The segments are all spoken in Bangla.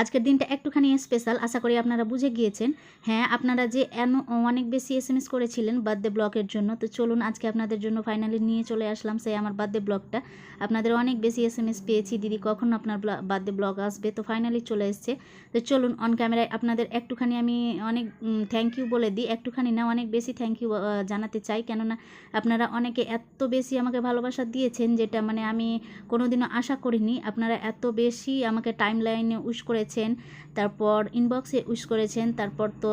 আজকের দিনটা একটুখানি স্পেশাল আশা করি আপনারা বুঝে গিয়েছেন। হ্যাঁ আপনারা যে এন অনেক বেশি এস এম এস করেছিলেন বার্থডে ব্লগের জন্য, তো চলুন আজকে আপনাদের জন্য ফাইনালি নিয়ে চলে আসলাম সেই আমার বার্থডে ব্লগটা আপনাদের অনেক বেশি এস এম এস পেয়েছি, দিদি কখন আপনার বার্থডে ব্লগ আসবে, তো ফাইনালি চলে এসছে। তো চলুন অন ক্যামেরায় আপনাদের একটুখানি আমি অনেক থ্যাংক ইউ বলে দিই। একটুখানি না, অনেক বেশি থ্যাংক ইউ জানাতে চাই, কেননা আপনারা অনেকে এত বেশি আমাকে ভালোবাসা দিয়েছেন, যেটা মানে আমি কোনোদিনও আশা করিনি। আপনারা এত বেশি আমাকে টাইম লাইনে উইশ করেছেন, তারপর ইনবক্সে উইশ করেছেন, তারপর তো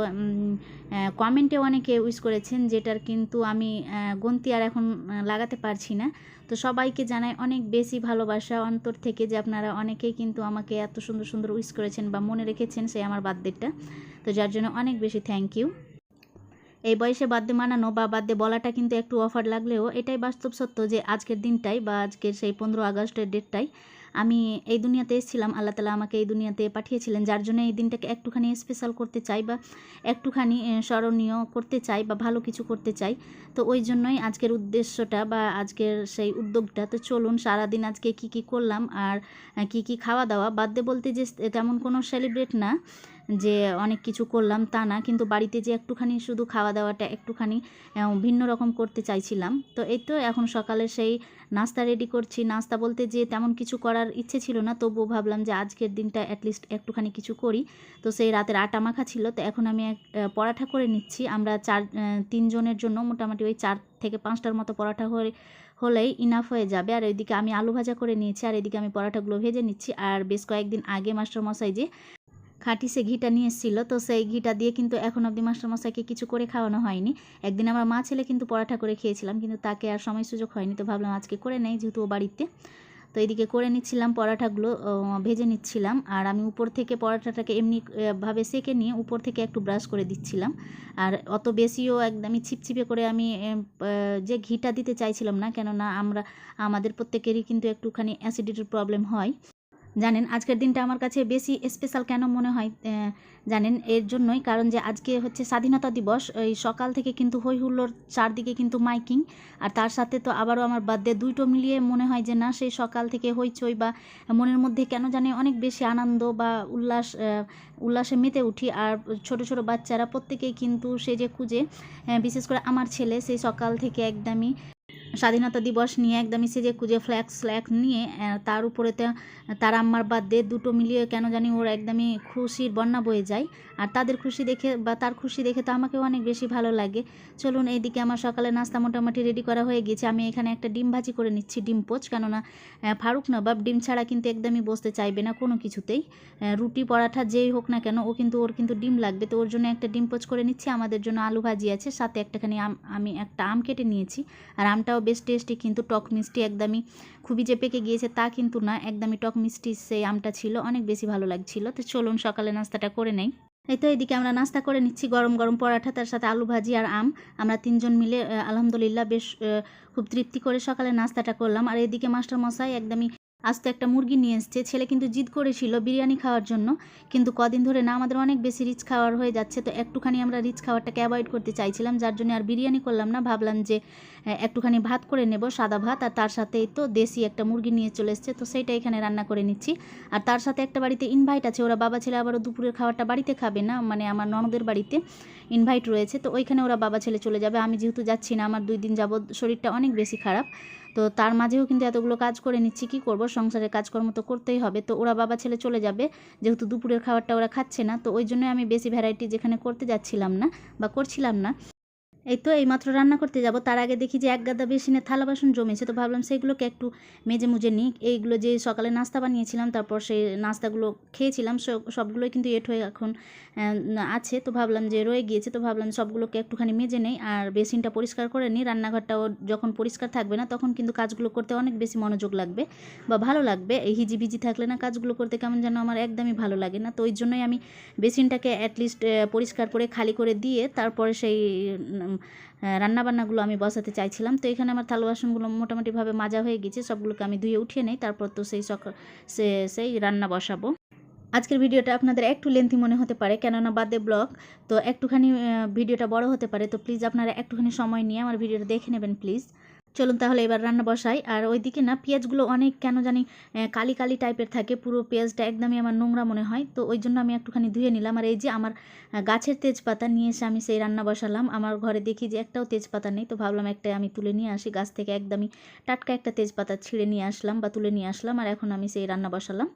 কমেন্টে অনেকে উইশ করেছেন, যেটার কিন্তু আমি গুনতি আর এখন লাগাতে পারছি না। তো সবাইকে জানাই অনেক বেশি ভালোবাসা, অন্তর থেকে যে আপনারা অনেকেই কিন্তু আমাকে এত সুন্দর সুন্দর উইশ করেছেন বা মনে রেখেছেন সেই আমার বার্থডেটা। তো যার জন্য অনেক বেশি থ্যাংক ইউ এই বয়সে বাদ্যে মানানো বা বাদ্যে বলাটা কিন্তু একটু অফার লাগলেও এটাই বাস্তব সত্য যে আজকের দিনটাই বা আজকের সেই পনেরো আগস্টের ডেটটাই আমি এই দুনিয়াতে এসেছিলাম, আল্লাহ তালা আমাকে এই দুনিয়াতে পাঠিয়েছিলেন, যার জন্য এই দিনটাকে একটুখানি স্পেশাল করতে চাই বা একটুখানি স্মরণীয় করতে চাই বা ভালো কিছু করতে চাই। তো ওই জন্যই আজকের উদ্দেশ্যটা বা আজকের সেই উদ্যোগটা, তো চলুন সারাদিন আজকে কি কি করলাম আর কি কি খাওয়া দাওয়া বার্থডে বলতে যে তেমন কোনো সেলিব্রেট না। যে অনেক কিছু করলাম তা না, কিন্তু বাড়িতে যে একটুখানি শুধু খাওয়া দাওয়াটা একটুখানি ভিন্ন রকম করতে চাইছিলাম। তো এই তো এখন সকালে সেই নাস্তা রেডি করছি। নাস্তা বলতে যে তেমন কিছু করার ইচ্ছে ছিল না, তবুও ভাবলাম যে আজকের দিনটা অ্যাটলিস্ট একটুখানি কিছু করি। তো সেই রাতের আটা মাখা ছিল, তো এখন আমি এক পরাঠা করে নিচ্ছি। আমরা চার তিনজনের জন্য মোটামুটি ওই চার থেকে পাঁচটার মতো পরাঠা হয়ে হলেই ইনাফ হয়ে যাবে। আর এদিকে আমি আলু ভাজা করে নিয়েছি, আর এদিকে আমি পরাঠাগুলো ভেজে নিচ্ছি। আর বেশ কয়েকদিন আগে মাস্টারমশাই যে খাঁটি সে ঘিটা নিয়ে এসেছিল তো সেই ঘিটা দিয়ে কিন্তু এখন অবধি মাস্টারমশাইকে কিছু করে খাওয়ানো হয়নি। একদিন আমার মা ছেলে কিন্তু পরাঠা করে খেয়েছিলাম, কিন্তু তাকে আর সময় সুযোগ হয়নি। তো ভাবলাম আজকে করে নেই, যেহেতু ও বাড়িতে। তো এদিকে করে নিচ্ছিলাম পরাঠাগুলো ভেজে নিচ্ছিলাম। আর আমি উপর থেকে পরাঠাটাকে এমনি ভাবে সেকে নিয়ে উপর থেকে একটু ব্রাশ করে দিচ্ছিলাম। আর অত বেশিও একদমই ছিপছিপে করে আমি যে ঘিটা দিতে চাইছিলাম না, কেননা আমরা, আমাদের প্রত্যেকেরই কিন্তু একটুখানি অ্যাসিডিটির প্রবলেম হয়। জানেন, আজকের দিনটা আমার কাছে বেশি স্পেশাল কেন মনে হয় জানেন, এর জন্যই। কারণ যে আজকে হচ্ছে স্বাধীনতা দিবস, এই সকাল থেকে কিন্তু হই হুল্লোর চারদিকে কিন্তু মাইকিং। আর তার সাথে তো আবারও আমার বার্থডে দুইটো মিলিয়ে মনে হয় যে না, সেই সকাল থেকে হইচই বা মনের মধ্যে কেন জানি অনেক বেশি আনন্দ বা উল্লাস উল্লাসে মেতে উঠি। আর ছোট ছোট বাচ্চারা প্রত্যেকেই কিন্তু সেজে খুঁজে বিশেষ করে আমার ছেলে সেই সকাল থেকে একদমই স্বাধীনতা দিবস নিয়ে একদমই সেজে কুজে ফ্ল্যাক্স ফ্ল্যাক্স নিয়ে তার উপরেতে তার আম্মার বার্থডে দুটো মিলিয়ে কেন জানি ওর একদমই খুশির বন্যা বয়ে যায়। আর তাদের খুশি দেখে বা তার খুশি দেখে তো আমাকেও অনেক বেশি ভালো লাগে। চলুন এইদিকে আমার সকালে নাস্তা মোটামুটি রেডি করা হয়ে গেছে। আমি এখানে একটা ডিম ভাজি করে নিচ্ছি, ডিম পোচ। কেননা ফারুক নবাব ডিম ছাড়া কিন্তু একদমই বসতে চাইবে না কোনো কিছুতেই। রুটি, পরাঠা যেই হোক না কেন, ও কিন্তু, ওর কিন্তু ডিম লাগবে। তো ওর জন্য একটা ডিম পোচ করে নিচ্ছি। আমাদের জন্য আলু ভাজি আছে। সাথে একটাখানি আম, আমি একটা আম কেটে নিয়েছি। আর আমটাও বেশ টেস্টি কিন্তু টক মিষ্টি একদমই খুবই যে পেকে গিয়েছে তা কিন্তু না, একদমই টক মিষ্টি সেই আমটা ছিল, অনেক বেশি ভালো লাগছিল। তো চলুন সকালে নাস্তাটা করে নেই। এই তো এদিকে আমরা নাস্তা করে নিচ্ছি, গরম গরম পরাঠা, তার সাথে আলু ভাজি আর আম। আমরা তিনজন মিলে আলহামদুলিল্লাহ বেশ খুব তৃপ্তি করে সকালে নাস্তাটা করলাম। আর এদিকে মাস্টার মশাই একদমই আস্তে একটা মুরগি নিয়ে এসছে। ছেলে কিন্তু জিদ করেছিল বিরিয়ানি খাওয়ার জন্য। কিন্তু কদিন ধরে না, আমাদের অনেক বেশি রিচ খাওয়ার হয়ে যাচ্ছে। তো একটুখানি আমরা রিচ খাওয়ারটাকে অ্যাভয়েড করতে চাইছিলাম, যার জন্য আর বিরিয়ানি করলাম না। ভাবলাম যে একটুখানি ভাত করে নেব, সাদা ভাত। আর তার সাথেই তো দেশি একটা মুরগি নিয়ে চলে এসছে। তো সেইটা এখানে রান্না করে নিচ্ছি। আর তার সাথে একটা বাড়িতে ইনভাইট আছে। ওরা বাবা ছেলে আবারও দুপুরের খাবারটা বাড়িতে খাবে না মানে আমার ননদের বাড়িতে ইনভাইট রয়েছে। তো ওইখানে ওরা বাবা ছেলে চলে যাবে। আমি যেহেতু যাচ্ছি না, আমার দুই দিন যাবৎ শরীরটা অনেক বেশি খারাপ। তো তার মাঝেও কিন্তু এতগুলো কাজ করে নিচ্ছি, কি করব? সংসারের কাজকর্ম তো করতেই হবে। তো ওরা বাবা ছেলে চলে যাবে, যেহেতু দুপুরের খাবারটা ওরা খাচ্ছে না, তো ওই জন্য আমি বেশি ভ্যারাইটি যেখানে করতে যাচ্ছিলাম না বা করছিলাম না। এই তো এইমাত্র রান্না করতে যাব। তার আগে দেখি যে এক গাদা বেসিনে থালা বাসন জমেছে। তো ভাবলাম সেইগুলোকে একটু মেজে মুজে নিই এইগুলো যে সকালে নাস্তা বানিয়েছিলাম, তারপর সেই নাস্তাগুলো খেয়েছিলাম। সব- সবগুলোই কিন্তু এট হয়ে এখন আছে। তো ভাবলাম যে রয়ে গিয়েছে। তো ভাবলাম সবগুলোকে একটুখানি মেজে নেই। আর বেসিনটা পরিষ্কার করে নিই। রান্নাঘরটাও যখন পরিষ্কার থাকবে না, তখন কিন্তু কাজগুলো করতে অনেক বেশি মনোযোগ লাগবে বা ভালো লাগবে। এই হিজি হিজিবিজি থাকলে না কাজগুলো করতে কেমন যেন আমার একদমই ভালো লাগে না। তো ওই জন্যই আমি বেসিনটাকে অ্যাটলিস্ট পরিষ্কার করে, খালি করে দিয়ে, তারপরে সেই রান্নাবান্নাগুলো আমি বসাতে চাইছিলাম। তো এখানে আমার থালা বাসনগুলো মোটামুটিভাবে মাজা হয়ে গেছে। সবগুলোকে আমি ধুয়ে উঠিয়ে নেই। তারপর তো সেই সক সেই রান্না বসাবো। আজকের ভিডিওটা আপনাদের একটু লেন্থি মনে হতে পারে, কেননা বাদে ব্লগ। তো একটুখানি ভিডিওটা বড় হতে পারে। তো প্লিজ আপনারা একটুখানি সময় নিয়ে আমার ভিডিওটা দেখে নেবেন প্লিজ চলুন তাহলে এবার রান্না বসাই। আর ওইদিকে না, পেঁয়াজগুলো অনেক কেন জানি কালি কালি টাইপের থাকে। পুরো পেঁয়াজটা একদমই আমার নোংরা মনে হয়। তো ওই জন্য আমি একটুখানি ধুয়ে নিলাম। আর এই যে আমার গাছের তেজপাতা নিয়ে এসে আমি সেই রান্না বসালাম। আমার ঘরে দেখি যে একটাও তেজপাতা নেই। তো ভাবলাম একটা আমি তুলে নিয়ে আসি। গাছ থেকে একদমই টাটকা একটা তেজপাতা ছিঁড়ে নিয়ে আসলাম বা তুলে নিয়ে আসলাম। আর এখন আমি সেই রান্না বসালাম।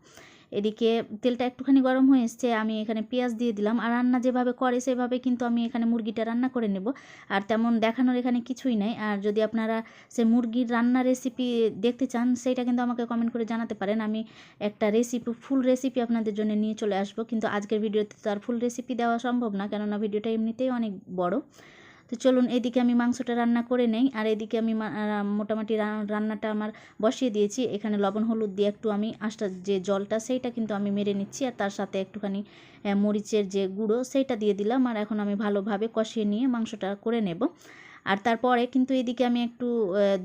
এদিকে তেলটা একটুখানি গরম হয়ে এসছে, আমি এখানে পেঁয়াজ দিয়ে দিলাম। আর রান্না যেভাবে করে সেভাবে কিন্তু আমি এখানে মুরগিটা রান্না করে নেব। আর তেমন দেখানোর এখানে কিছুই নাই। আর যদি আপনারা সে মুরগির রান্না রেসিপি দেখতে চান, সেইটা কিন্তু আমাকে কমেন্ট করে জানাতে পারেন। আমি একটা রেসিপি ফুল রেসিপি আপনাদের জন্য নিয়ে চলে আসব। কিন্তু আজকের ভিডিওতে তো আর ফুল রেসিপি দেওয়া সম্ভব না, কেননা ভিডিওটা এমনিতেই অনেক বড়। তো চলুন এদিকে আমি মাংসটা রান্না করে নেই, আর এদিকে আমি মোটামুটি রান্নাটা আমার বসিয়ে দিয়েছি। এখানে লবণ, হলুদ দিয়ে একটু আমি আঁশটা, যে জলটা সেইটা কিন্তু আমি মেরে নিচ্ছি, আর তার সাথে একটুখানি মরিচের যে গুঁড়ো সেইটা দিয়ে দিলাম, আর এখন আমি ভালোভাবে কষিয়ে নিয়ে মাংসটা করে নেব। আর তারপরে কিন্তু এদিকে আমি একটু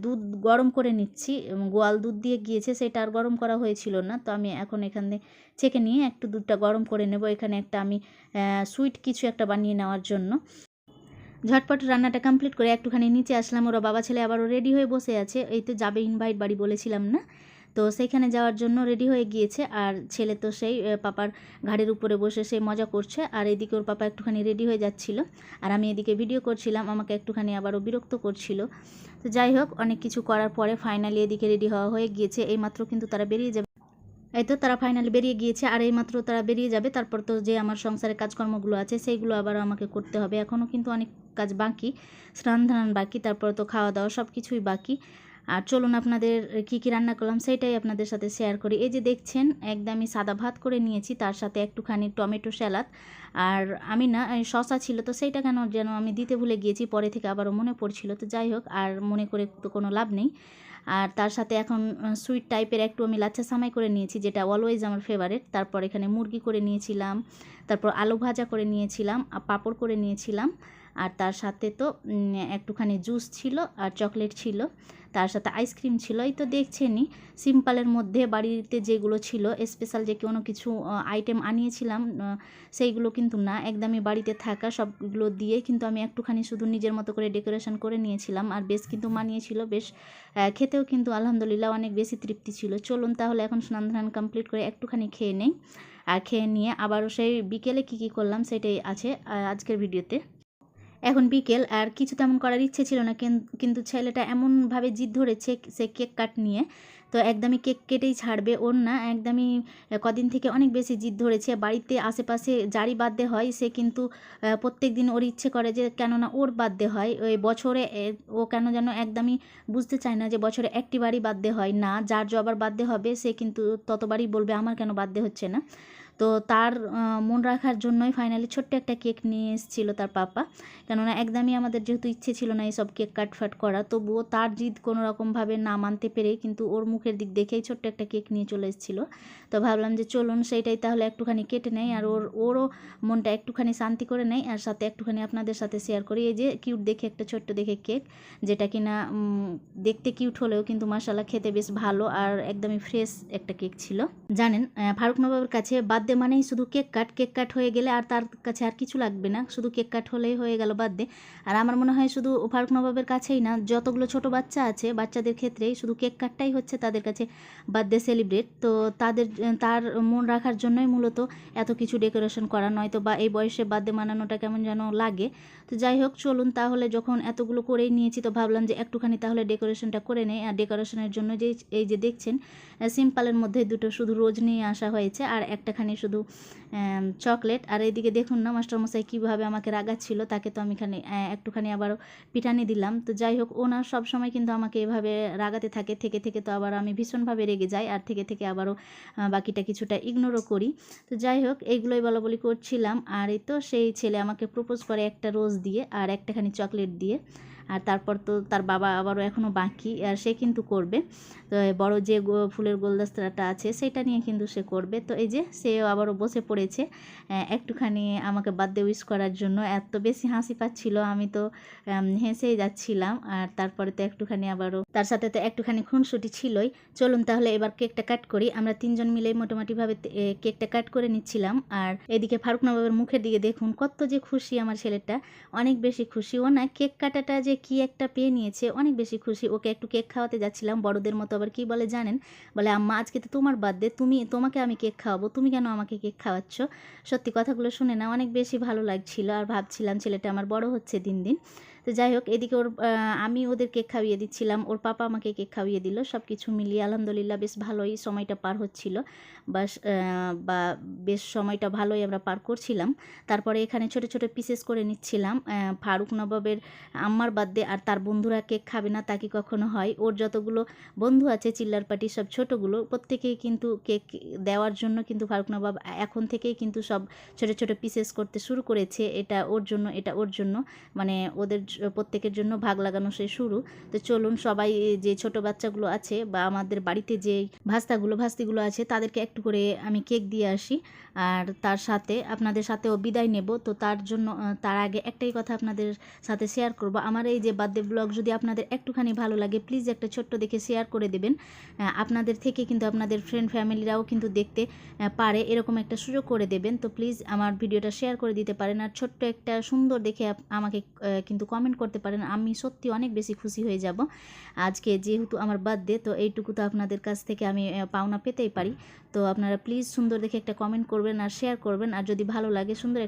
দুধ গরম করে নিচ্ছি গোয়াল দুধ দিয়ে গিয়েছে, সেটা আর গরম করা হয়েছিল না, তো আমি এখন এখানে ছেঁকে নিয়ে একটু দুধটা গরম করে নেব। এখানে একটা আমি সুইট কিছু একটা বানিয়ে নেওয়ার জন্য। ঝটপট রান্নাটা কমপ্লিট করে একটুখানি নিচে আসলাম। ওরা বাবা ছেলে আবারও রেডি হয়ে বসে আছে। এই তো যাবে ইনভাইট বাড়ি বলেছিলাম না? তো সেইখানে যাওয়ার জন্য রেডি হয়ে গিয়েছে। আর ছেলে তো সেই পাপার ঘাড়ের উপরে বসে সে মজা করছে। আর এদিকে ওর পাপা একটুখানি রেডি হয়ে যাচ্ছিল। আর আমি এদিকে ভিডিও করছিলাম। আমাকে একটুখানি আবারও বিরক্ত করছিল। তো যাই হোক, অনেক কিছু করার পরে ফাইনালি এদিকে রেডি হওয়া হয়ে গিয়েছে। এইমাত্র কিন্তু তারা বেরিয়ে যাবে। এই তো তারা ফাইনালি বেরিয়ে গিয়েছে, আর এইমাত্র তারা বেরিয়ে যাবে, তারপর তো যে আমার সংসারের কাজকর্মগুলো আছে, সেইগুলো আবার আমাকে করতে হবে। এখনও কিন্তু অনেক কাজ বাকি, স্নান ধান বাকি, তারপর তো খাওয়া দাওয়া সব কিছুই বাকি। আর চলুন আপনাদের কি কি রান্না করলাম সেটাই আপনাদের সাথে শেয়ার করি। এই যে দেখছেন, একদমই সাদা ভাত করে নিয়েছি, তার সাথে একটুখানি টমেটো স্যালাদ। আর আমি না শশা ছিল তো সেইটা কেন যেন আমি দিতে ভুলে গিয়েছি, পরে থেকে আবারও মনে পড়ছিল, তো যাই হোক, আর মনে করে তো কোনো লাভ নেই। আর তার সাথে এখন সুইট টাইপের একটু আমি লাচ্ছা সামাই করে নিয়েছি, যেটা অলওয়েজ আমার ফেভারেট তারপর এখানে মুরগি করে নিয়েছিলাম, তারপর আলু ভাজা করে নিয়েছিলাম, আর পাঁপড় করে নিয়েছিলাম। আর তার সাথে তো একটুখানি জুস ছিল আর চকলেট ছিল। তার সাথে আইসক্রিম ছিল। এই তো দেখছেনই, সিম্পলের মধ্যে বাড়িতে যেগুলো ছিল স্পেশাল যে কোনো কিছু আইটেম আনিয়েছিলাম সেইগুলো কিন্তু না, একদমই বাড়িতে থাকা সবগুলো দিয়ে কিন্তু আমি একটুখানি শুধু নিজের মতো করে ডেকোরেশন করে নিয়েছিলাম। আর বেশ কিন্তু মানিয়েছিল, বেশ খেতেও কিন্তু আলহামদুলিল্লাহ অনেক বেশি তৃপ্তি ছিল। চলুন তাহলে এখন স্নান কমপ্লিট করে একটুখানি খেয়ে নেই। আর খেয়ে নিয়ে আবারও সেই বিকেলে কী কী করলাম, সেটাই আছে আজকের ভিডিওতে এখন বিকেল আর কিছু তেমন করার ইচ্ছে ছিল না, কিন- কিন্তু ছেলেটা এমনভাবে জিদ ধরেছে সে কেক কাট নিয়ে। তো একদমই কেক কেটেই ছাড়বে ওর না, একদমই কদিন থেকে অনেক বেশি জিদ ধরেছে। বাড়িতে আশেপাশে যারই বার্থডে হয়, সে কিন্তু প্রত্যেক দিন ওর ইচ্ছে করে যে কেননা ওর বার্থডে হয়। ওই বছরে ও কেন যেন একদমই বুঝতে চায় না যে বছরে একটি বারই বার্থডে হয় না, যার যবার বার্থডে হবে সে কিন্তু ততবারই বলবে, আমার কেন বার্থডে হচ্ছে না? তো তার মন রাখার জন্যই ফাইনালি ছোট্ট একটা কেক নিয়ে এসেছিল তার পাপা। কেননা একদমই আমাদের যেহেতু ইচ্ছে ছিল না এইসব কেক কাট ফাট করা তবুও তার জিদ কোনো রকমভাবে না মানতে পেরে কিন্তু ওর মুখের দিক দেখেই ছোট্ট একটা কেক নিয়ে চলে এসেছিল। তো ভাবলাম যে চলুন সেইটাই তাহলে একটুখানি কেটে নেই আর ওর ওরও মনটা একটুখানি শান্তি করে নেই। আর সাথে একটুখানি আপনাদের সাথে শেয়ার করি এই যে কিউট দেখে একটা ছোট্ট দেখে কেক যেটা কিনা উম, দেখতে কিউট হলেও কিন্তু মাসাল্লাহ খেতে বেশ ভালো আর একদমই ফ্রেশ একটা কেক ছিল। জানেন ফারুক নবাবের কাছে বার্থডে মানেই শুধু কেক কাট কেক কাট হয়ে গেলে আর তার কাছে আর কিছু লাগবে না। শুধু কেক কাট হলেই হয়ে গেল বার্থডে আর আমার মনে হয় শুধু ফারুক নবাবের কাছেই না, যতগুলো ছোট বাচ্চা আছে, বাচ্চাদের ক্ষেত্রেই শুধু কেক কাটটাই হচ্ছে তাদের কাছে বার্থডে সেলিব্রেট তো তাদের, তার মন রাখার জন্যই মূলত এত কিছু ডেকোরেশন করা। নয়তো বা এই বয়সে বার্থডে মানানোটা কেমন যেন লাগে। তো যাই হোক, চলুন তাহলে যখন এতগুলো করেই নিয়েছি, তো ভাবলাম যে একটুখানি তাহলে ডেকোরেশনটা করে নেই। আর ডেকোরেশনের জন্য যে, এই যে দেখছেন সিম্পলের মধ্যে দুটো শুধু রোজ নিয়ে আসা হয়েছে, আর একটাখানি শুধু চকলেট। আর এইদিকে দেখুন না মাস্টারমশাই কীভাবে আমাকে রাগাচ্ছিল, তাকে তো আমি এখানে একটুখানি আবারও পিটানি দিলাম। তো যাই হোক, ওনার সব সময় কিন্তু আমাকে এভাবে রাগাতে থাকে, থেকে থেকে তো আবার আমি ভীষণভাবে রেগে যাই, আর থেকে থেকে আবারও বাকিটা কিছুটা ইগনোরও করি। তো যাই হোক, এইগুলোই বলা বলি করছিলাম। আর এই তো সেই ছেলে আমাকে প্রপোজ করে একটা রোজ দিয়ে আর একটাখানি চকলেট দিয়ে আর তারপর তো তার বাবা আবারও এখনও বাকি, আর সে কিন্তু করবে। তো বড় যে ফুলের গোলদস্তাটা আছে, সেটা নিয়ে কিন্তু সে করবে। তো এই যে সে আবারও বসে পড়েছে একটুখানি আমাকে বার্থডে উইশ করার জন্য। এত বেশি হাসি পাচ্ছিল, আমি তো হেসেই যাচ্ছিলাম। আর তারপরে তো একটুখানি আবারও, তার সাথে তো একটুখানি খুনসুটি ছিলই। চলুন তাহলে এবার কেকটা কাট করি। আমরা তিনজন মিলেই মোটামুটিভাবে কেকটা কাট করে নিচ্ছিলাম। আর এদিকে ফারুক নবাবের মুখের দিকে দেখুন, কত যে খুশি আমার ছেলেটা। অনেক বেশি খুশি। ও না, কেক কাটাটা যে কি একটা পেয়ে নিয়েছে, অনেক বেশি খুশি। ওকে একটু কেক খাওয়াতে যাচ্ছিলাম, বড়দের মতো আবার কি বলে জানেন? বলে, আম্মা, আজকে তো তোমার বার্থডে তুমি, তোমাকে আমি কেক খাওয়াবো, তুমি কেন আমাকে কেক খাওয়াচ্ছ? সত্যি কথাগুলো শুনে না, অনেক বেশি ভালো লাগছিল। আর ভাবছিলাম ছেলেটা আমার বড় হচ্ছে দিন দিন। তো যাই হোক, এদিকে ওর আমি ওদের কেক খাইয়ে দিচ্ছিলাম। ওর পাপা আমাকে কেক খাইয়ে দিল সব কিছু মিলিয়ে আলহামদুলিল্লাহ বেশ ভালোই সময়টা পার হচ্ছিল। বাস বা বেশ সময়টা ভালোই আমরা পার করছিলাম। তারপরে এখানে ছোট ছোট পিসেস করে নিচ্ছিলাম। ফারুক নবাবের আম্মার বার্থডে আর তার বন্ধুরা কেক খাবে না তা কি কখনো হয়? ওর যতগুলো বন্ধু আছে, চিল্লার পার্টি সব ছোটোগুলো, প্রত্যেকেই কিন্তু কেক দেওয়ার জন্য কিন্তু ফারুক নবাব এখন থেকেই কিন্তু সব ছোট ছোট পিসেস করতে শুরু করেছে। এটা ওর জন্য, এটা ওর জন্য। মানে ওদের প্রত্যেকের জন্য ভাগ লাগানো সে শুরু। তো চলুন সবাই যে ছোট বাচ্চাগুলো আছে বা আমাদের বাড়িতে যে ভাস্তাগুলো, ভাস্তিগুলো আছে, তাদেরকে একটু করে আমি কেক দিয়ে আসি। আর তার সাথে, আপনাদের সাথেও বিদায় নেব। তো তার জন্য তার আগে একটাই কথা আপনাদের সাথে শেয়ার করব। আমার এই যে বার্থডে ব্লগ যদি আপনাদের একটুখানি ভালো লাগে প্লিজ একটা ছোট্ট দেখে শেয়ার করে দেবেন। আপনাদের থেকে কিন্তু আপনাদের ফ্রেন্ড ফ্যামিলিরাও কিন্তু দেখতে পারে, এরকম একটা সুযোগ করে দেবেন। তো প্লিজ আমার ভিডিওটা শেয়ার করে দিতে পারেন। আর ছোট্ট একটা সুন্দর দেখে আমাকে কিন্তু কমেন্ট করতে পারেন, আমি সত্যি অনেক বেশি খুশি হয়ে যাব। আজকে যেহেতু আমার বার্থডে তো এইটুকু তো আপনাদের কাছ থেকে আমি পাওনা পেতেই পারি। তো আপনারা প্লিজ সুন্দর দেখে একটা কমেন্ট করবেন আর শেয়ার করবেন। আর যদি ভালো লাগে, সুন্দর